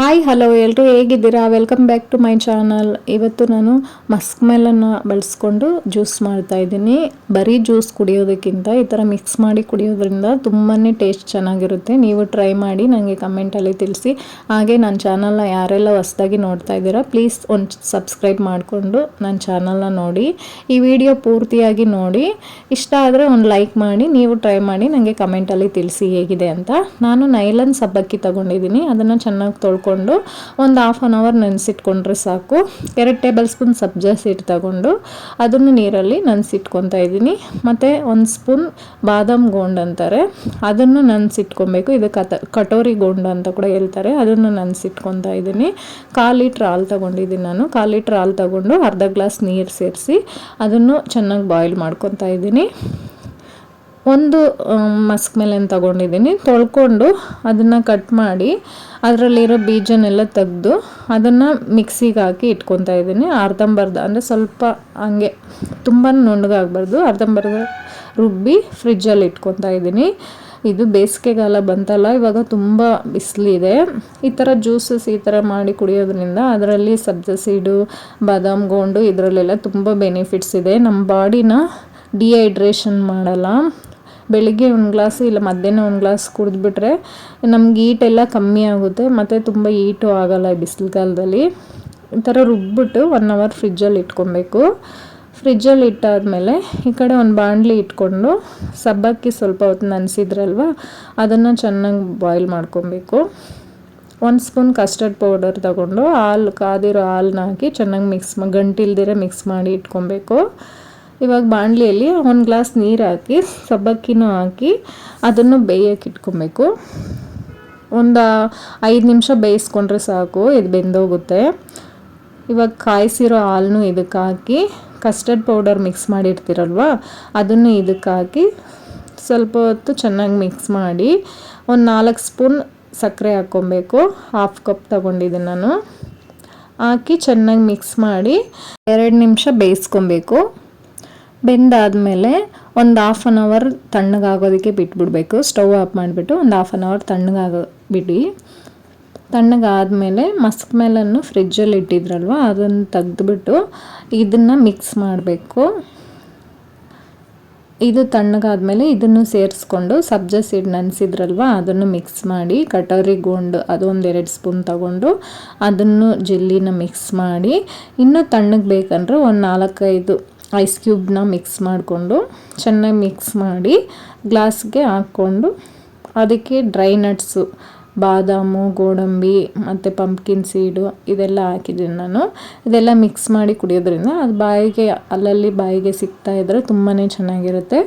Hi hello ಎಲ್ಲರೂ ಹೇಗಿದ್ದೀರಾ? Welcome back to my channel ಇವತ್ತು ನಾನು ಮಸ್ಕ್ ಮೆಲನ್ನು ಬಳಸ್ಕೊಂಡು ಜ್ಯೂಸ್ ಮಾಡ್ತಾ ಇದ್ದೀನಿ. ಬರೀ ಜ್ಯೂಸ್ ಕುಡಿಯೋದಕ್ಕಿಂತ ಈ ಥರ ಮಿಕ್ಸ್ ಮಾಡಿ ಕುಡಿಯೋದ್ರಿಂದ ತುಂಬಾ ಟೇಸ್ಟ್ ಚೆನ್ನಾಗಿರುತ್ತೆ. ನೀವು ಟ್ರೈ ಮಾಡಿ ನನಗೆ ಕಮೆಂಟಲ್ಲಿ ತಿಳಿಸಿ. ಹಾಗೆ ನನ್ನ ಚಾನಲ್ನ ಯಾರೆಲ್ಲ ಹೊಸ್ದಾಗಿ ನೋಡ್ತಾ ಇದ್ದೀರಾ ಪ್ಲೀಸ್ ಒಂದು ಸಬ್ಸ್ಕ್ರೈಬ್ ಮಾಡಿಕೊಂಡು ನನ್ನ ಚಾನಲ್ನ ನೋಡಿ. ಈ ವಿಡಿಯೋ ಪೂರ್ತಿಯಾಗಿ ನೋಡಿ. ಇಷ್ಟ ಆದರೆ ಒಂದು ಲೈಕ್ ಮಾಡಿ, ನೀವು ಟ್ರೈ ಮಾಡಿ ನನಗೆ ಕಮೆಂಟಲ್ಲಿ ತಿಳಿಸಿ ಹೇಗಿದೆ ಅಂತ. ನಾನು ನೈಲನ್ ಸಬ್ಬಕ್ಕಿ ತಗೊಂಡಿದ್ದೀನಿ. ಅದನ್ನು ಚೆನ್ನಾಗಿ ತೊಳ್ಕೊಂಡು ಒಂದು ಹಾಫ್ ಆನ್ ಅವರ್ ನೆನೆಸಿಟ್ಕೊಂಡ್ರೆ ಸಾಕು. ಎರಡು ಟೇಬಲ್ ಸ್ಪೂನ್ ಸಬ್ಜಾ ಸೀಡ್ ತಗೊಂಡು ಅದನ್ನು ನೀರಲ್ಲಿ ನೆನೆಸಿಟ್ಕೊತಾ ಇದ್ದೀನಿ. ಮತ್ತು ಒಂದು ಸ್ಪೂನ್ ಬಾದಾಮ್ ಗೋಂಡ್ ಅಂತಾರೆ. ಅದನ್ನು ನೆನೆಸಿಟ್ಕೊಬೇಕು. ಇದು ಕತ, ಕಟೋರಿ ಗೋಂಡ್ ಅಂತ ಕೂಡ ಹೇಳ್ತಾರೆ. ಅದನ್ನು ನೆನೆಸಿಟ್ಕೊತಾ ಇದ್ದೀನಿ. ಕಾಲು ಲೀಟ್ರ್ ಹಾಲು ತಗೊಂಡಿದ್ದೀನಿ ನಾನು. ಕಾಲು ಲೀಟ್ರ್ ಹಾಲು ತಗೊಂಡು ಅರ್ಧ ಗ್ಲಾಸ್ ನೀರು ಸೇರಿಸಿ ಅದನ್ನು ಚೆನ್ನಾಗಿ ಬಾಯ್ಲ್ ಮಾಡ್ಕೊತಾ ಇದ್ದೀನಿ. ಒಂದು ಮಸ್ಕ್ ಮೆಲನ್ ತಗೊಂಡಿದ್ದೀನಿ. ತೊಳ್ಕೊಂಡು ಅದನ್ನು ಕಟ್ ಮಾಡಿ ಅದರಲ್ಲಿರೋ ಬೀಜನೆಲ್ಲ ತೆಗೆದು ಅದನ್ನು ಮಿಕ್ಸಿಗೆ ಹಾಕಿ ಇಟ್ಕೊತಾ ಇದ್ದೀನಿ. ಅರ್ಧಂಬರ್ಧ, ಅಂದರೆ ಸ್ವಲ್ಪ ಹಂಗೆ ತುಂಬ ನುಣ್ಣಗಾಗಬಾರ್ದು ಅರ್ಧಂಬರ್ಧ ರುಬ್ಬಿ ಫ್ರಿಜ್ಜಲ್ಲಿ ಇಟ್ಕೊತಾ ಇದ್ದೀನಿ. ಇದು ಬೇಸಿಗೆಗಾಲ ಬಂತಲ್ಲ, ಇವಾಗ ತುಂಬ ಬಿಸಿಲಿದೆ. ಈ ಥರ ಜ್ಯೂಸಸ್ ಈ ಥರ ಮಾಡಿ ಕುಡಿಯೋದ್ರಿಂದ ಅದರಲ್ಲಿ ಸಬ್ಜ ಸೀಡು, ಬಾದಾಮ್ ಗೋಂಡು ಇದರಲ್ಲೆಲ್ಲ ತುಂಬ ಬೆನಿಫಿಟ್ಸ್ ಇದೆ. ನಮ್ಮ ಬಾಡಿನ ಡಿಹೈಡ್ರೇಷನ್ ಮಾಡಲ್ಲ. ಬೆಳಿಗ್ಗೆ ಒಂದು ಗ್ಲಾಸ್ ಇಲ್ಲ ಮಧ್ಯಾಹ್ನ ಒಂದು ಗ್ಲಾಸ್ ಕುಡಿದ್ಬಿಟ್ರೆ ನಮ್ಗೆ ಈಟೆಲ್ಲ ಕಮ್ಮಿ ಆಗುತ್ತೆ. ಮತ್ತು ತುಂಬ ಈಟು ಆಗೋಲ್ಲ ಬಿಸಿಲುಗಾಲದಲ್ಲಿ. ಈ ಥರ ರುಬ್ಬಿಟ್ಟು ಒನ್ ಅವರ್ ಫ್ರಿಜ್ಜಲ್ಲಿ ಇಟ್ಕೊಬೇಕು. ಫ್ರಿಜ್ಜಲ್ಲಿ ಇಟ್ಟಾದಮೇಲೆ ಈ ಕಡೆ ಒಂದು ಬಾಣಲಿ ಇಟ್ಕೊಂಡು ಸಬ್ಬಕ್ಕಿ ಸ್ವಲ್ಪ ಹೊತ್ತು ನೆನೆಸಿದ್ರಲ್ವ, ಅದನ್ನು ಚೆನ್ನಾಗಿ ಬಾಯ್ಲ್ ಮಾಡ್ಕೊಬೇಕು. ಒಂದು ಸ್ಪೂನ್ ಕಸ್ಟರ್ಡ್ ಪೌಡರ್ ತಗೊಂಡು ಹಾಲು, ಕಾದಿರೋ ಹಾಲನ್ನ ಹಾಕಿ ಚೆನ್ನಾಗಿ ಮಿಕ್ಸ್ ಗಂಟಿಲ್ದಿರ ಮಿಕ್ಸ್ ಮಾಡಿ ಇಟ್ಕೊಬೇಕು. ಇವಾಗ ಬಾಣಲಿಯಲ್ಲಿ ಒಂದು ಗ್ಲಾಸ್ ನೀರು ಹಾಕಿ, ಸಬ್ಬಕ್ಕಿನೂ ಹಾಕಿ ಅದನ್ನು ಬೇಯಕ್ಕೆ ಇಟ್ಕೊಬೇಕು. ಒಂದು ಐದು ನಿಮಿಷ ಬೇಯಿಸ್ಕೊಂಡ್ರೆ ಸಾಕು, ಇದು ಬೆಂದೋಗುತ್ತೆ. ಇವಾಗ ಕಾಯಿಸಿರೋ ಹಾಲನ್ನು ಇದಕ್ಕೆ ಹಾಕಿ ಕಸ್ಟರ್ಡ್ ಪೌಡರ್ ಮಿಕ್ಸ್ ಮಾಡಿರ್ತೀರಲ್ವ, ಅದನ್ನು ಇದಕ್ಕೆ ಹಾಕಿ ಸ್ವಲ್ಪ ಹೊತ್ತು ಚೆನ್ನಾಗಿ ಮಿಕ್ಸ್ ಮಾಡಿ, ಒಂದು ನಾಲ್ಕು ಸ್ಪೂನ್ ಸಕ್ಕರೆ ಹಾಕ್ಕೊಬೇಕು ಹಾಫ್ ಕಪ್ ತಗೊಂಡಿದ್ದೆ ನಾನು. ಹಾಕಿ ಚೆನ್ನಾಗಿ ಮಿಕ್ಸ್ ಮಾಡಿ, ಎರಡು ನಿಮಿಷ ಬೇಯಿಸ್ಕೊಬೇಕು. ಬೆಂದಾದಮೇಲೆ ಒಂದು ಹಾಫ್ ಆನ್ ಅವರ್ ತಣ್ಣಗಾಗೋದಕ್ಕೆ ಬಿಟ್ಬಿಡಬೇಕು. ಸ್ಟವ್ ಆಫ್ ಮಾಡಿಬಿಟ್ಟು ಒಂದು ಹಾಫ್ ಆನ್ ಅವರ್ ತಣ್ಣಗಾಗ ಬಿಡಿ. ತಣ್ಣಗಾದಮೇಲೆ ಮಸ್ಕ್ ಮೇಲನ್ನು ಫ್ರಿಜ್ಜಲ್ಲಿ ಇಟ್ಟಿದ್ರಲ್ವ, ಅದನ್ನು ತೆಗೆದುಬಿಟ್ಟು ಇದನ್ನು ಮಿಕ್ಸ್ ಮಾಡಬೇಕು. ಇದು ತಣ್ಣಗಾದ್ಮೇಲೆ ಇದನ್ನು ಸೇರಿಸ್ಕೊಂಡು ಸಬ್ಜಾ ಸೀಡ್ ನೆನೆಸಿದ್ರಲ್ವ, ಅದನ್ನು ಮಿಕ್ಸ್ ಮಾಡಿ ಕಟೋರಿ ಗೋಂಡು ಅದೊಂದು ಎರಡು ಸ್ಪೂನ್ ತಗೊಂಡು ಅದನ್ನು ಜೆಲ್ಲಿನ ಮಿಕ್ಸ್ ಮಾಡಿ, ಇನ್ನೂ ತಣ್ಣಗೆ ಬೇಕಂದ್ರೆ ಒಂದು ನಾಲ್ಕೈದು ಐಸ್ ಕ್ಯೂಬ್ನ ಮಿಕ್ಸ್ ಮಾಡಿಕೊಂಡು, ಚೆನ್ನಾಗಿ ಮಿಕ್ಸ್ ಮಾಡಿ ಗ್ಲಾಸ್ಗೆ ಹಾಕ್ಕೊಂಡು, ಅದಕ್ಕೆ ಡ್ರೈ ನಟ್ಸು ಬಾದಾಮು, ಗೋಡಂಬಿ, ಮತ್ತು ಪಂಪ್ಕಿನ್ ಸೀಡು ಇದೆಲ್ಲ ಹಾಕಿದ್ದೀನಿ ನಾನು. ಇದೆಲ್ಲ ಮಿಕ್ಸ್ ಮಾಡಿ ಕುಡಿಯೋದ್ರಿಂದ ಅದು ಬಾಯಿಗೆ, ಅಲ್ಲಲ್ಲಿ ಬಾಯಿಗೆ ಸಿಗ್ತಾ ಇದ್ದರೆ ತುಂಬಾ ಚೆನ್ನಾಗಿರುತ್ತೆ.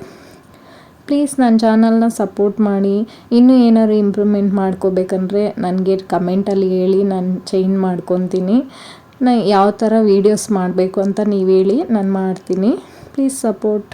ಪ್ಲೀಸ್ ನನ್ನ ಚಾನಲ್ನ ಸಪೋರ್ಟ್ ಮಾಡಿ. ಇನ್ನೂ ಏನಾದ್ರು ಇಂಪ್ರೂವ್ಮೆಂಟ್ ಮಾಡ್ಕೋಬೇಕಂದ್ರೆ ನನಗೆ ಕಮೆಂಟಲ್ಲಿ ಹೇಳಿ, ನಾನು ಚೇಂಜ್ ಮಾಡ್ಕೊತೀನಿ. ನಾ ಯಾವ ಥರ ವೀಡಿಯೋಸ್ ಮಾಡಬೇಕು ಅಂತ ನೀವು ಹೇಳಿ ನಾನು ಮಾಡ್ತೀನಿ. Please support